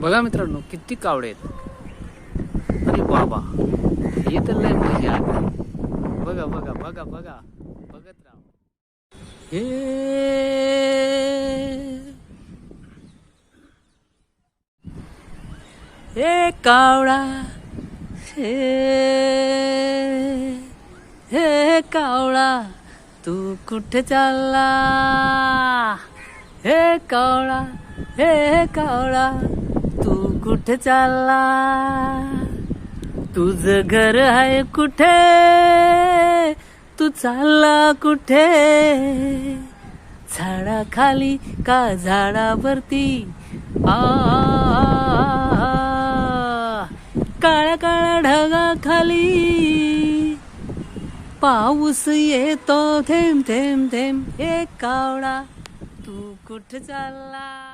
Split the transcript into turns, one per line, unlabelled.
बघा मित्रांनो किती कावडे आहेत. अरे बाबा हे तर लय मजा बघा बघा बघा बघा. बघत राहा. हे. हे कावळा. हे. हे कावळा तू कुठे चालला? हे कावळा हे कावळा. तू कुठे चालला? तुझं घर आहे कुठे? तू चालला कुठे? झाडाखाली का झाडावरती? आ काळ्या काळ्या ढगाखाली. पाऊस येतो थेंब थेंब थेंब. हे कावडा तू कुठे चालला?